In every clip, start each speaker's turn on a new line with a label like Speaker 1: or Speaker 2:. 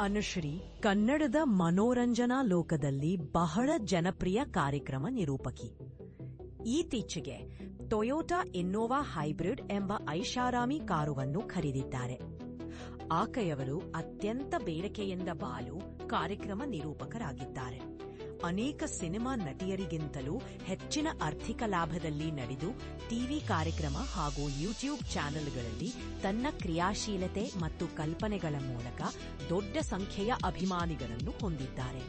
Speaker 1: ಅನುಶ್ರೀ ಕನ್ನಡದ ಮನೋರಂಜನಾ ಲೋಕದಲ್ಲಿ ಬಹಳ ಜನಪ್ರಿಯ ಕಾರ್ಯಕ್ರಮ ನಿರೂಪಕಿ. ಈತೀಚೆಗೆ ಟೊಯೋಟಾ ಇನ್ನೋವಾ ಹೈಬ್ರಿಡ್ ಎಂಬ ಐಷಾರಾಮಿ ಕಾರುವನ್ನು ಖರೀದಿದ್ದಾರೆ. ಆಕೆಯವರು ಅತ್ಯಂತ ಬೇಡಿಕೆಯಿಂದ ಬಾಲು ಕಾರ್ಯಕ್ರಮ ನಿರೂಪಕರಾಗಿದ್ದಾರೆ. ಅನೇಕ ಸಿನಿಮಾ ನಟಿಯರಿಗಿಂತಲೂ ಹೆಚ್ಚಿನ ಆರ್ಥಿಕ ಲಾಭದಲ್ಲಿ ನಡೆದು ಟಿವಿ ಕಾರ್ಯಕ್ರಮ ಹಾಗೂ ಯೂಟ್ಯೂಬ್ ಚಾನೆಲ್ಗಳಲ್ಲಿ ತನ್ನ ಕ್ರಿಯಾಶೀಲತೆ ಮತ್ತು ಕಲ್ಪನೆಗಳ ಮೂಲಕ ದೊಡ್ಡ ಸಂಖ್ಯೆಯ ಅಭಿಮಾನಿಗಳನ್ನು ಹೊಂದಿದ್ದಾರೆ.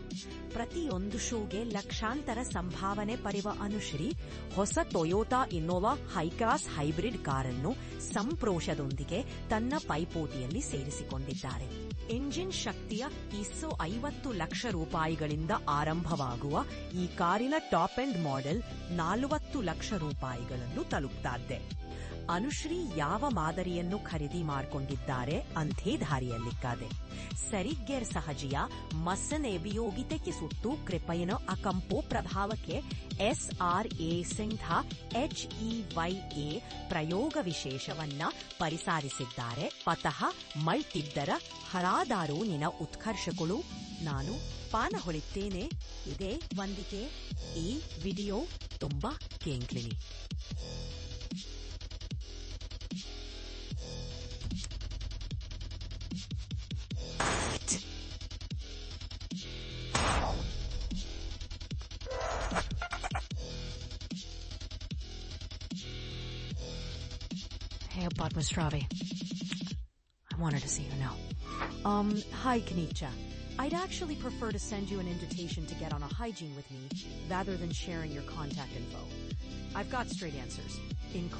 Speaker 1: ಪ್ರತಿಯೊಂದು ಶೋಗೆ ಲಕ್ಷಾಂತರ ಸಂಭಾವನೆ ಪಡೆಯುವ ಅನುಶ್ರೀ ಹೊಸ ಟೊಯೋಟಾ ಇನ್ನೋವಾ ಹೈಕ್ರಾಸ್ ಹೈಬ್ರಿಡ್ ಕಾರನ್ನು ಸಂಪ್ರೋಷದೊಂದಿಗೆ ತನ್ನ ಪೈಪೋಟಿಯಲ್ಲಿ ಸೇರಿಸಿಕೊಂಡಿದ್ದಾರೆ. ಎಂಜಿನ್ ಶಕ್ತಿಯ ಇಸ್ಸೋ ಐವತ್ತು ಲಕ್ಷ ರೂಪಾಯಿಗಳಿಂದ ಆರಂಭವಾಗುವ ಈ ಕಾರಿನ ಟಾಪ್ ಎಂಡ್ ಮಾಡೆಲ್ ನಾಲ್ವತ್ತು ಲಕ್ಷ ರೂಪಾಯಿಗಳನ್ನು ತಲುಪ್ತಾದ್ದೆ. ಅನುಶ್ರೀ ಯಾವ ಮಾದರಿಯನ್ನು ಖರೀದಿ ಮಾಡಿಕೊಂಡಿದ್ದಾರೆ ಅಂಥೇ ದಾರಿಯಲ್ಲಿಕ್ಕಾದೆ. ಸರಿಗ್ಗೆರ್ ಸಹಜಿಯ ಮಸ್ಸನ್ ಎಬಿಯೋಗಿತೆಗೆ ಸುತ್ತು ಕೃಪಯನ ಅಕಂಪೋ ಪ್ರಭಾವಕ್ಕೆ ಎಸ್ ಆರ್ ಎ ಸಿಂಧ ಎ ಪ್ರಯೋಗ ವಿಶೇಷವನ್ನ ಪರಿಸಾರಿಸಿದ್ದಾರೆ. ಪತಃ ಮಳ್ತಿದ್ದರ ಹರಾದಾರು ನಿನ ಉತ್ಕರ್ಷಗಳು. ನಾನು ಪಾನ ಹೊಳಿತೇನೆ ಇದೇ ವಂದಿಕೆ. ಈ ವಿಡಿಯೋ ತುಂಬಾ ಕೇಂಕ್ಲಿನಿ Hey, Padmastravi. I wanted to see you now. Um, hi, Kanicha. I'd actually prefer to send you an invitation to get on a hygiene with me rather than sharing your contact info. I've got straight answers, including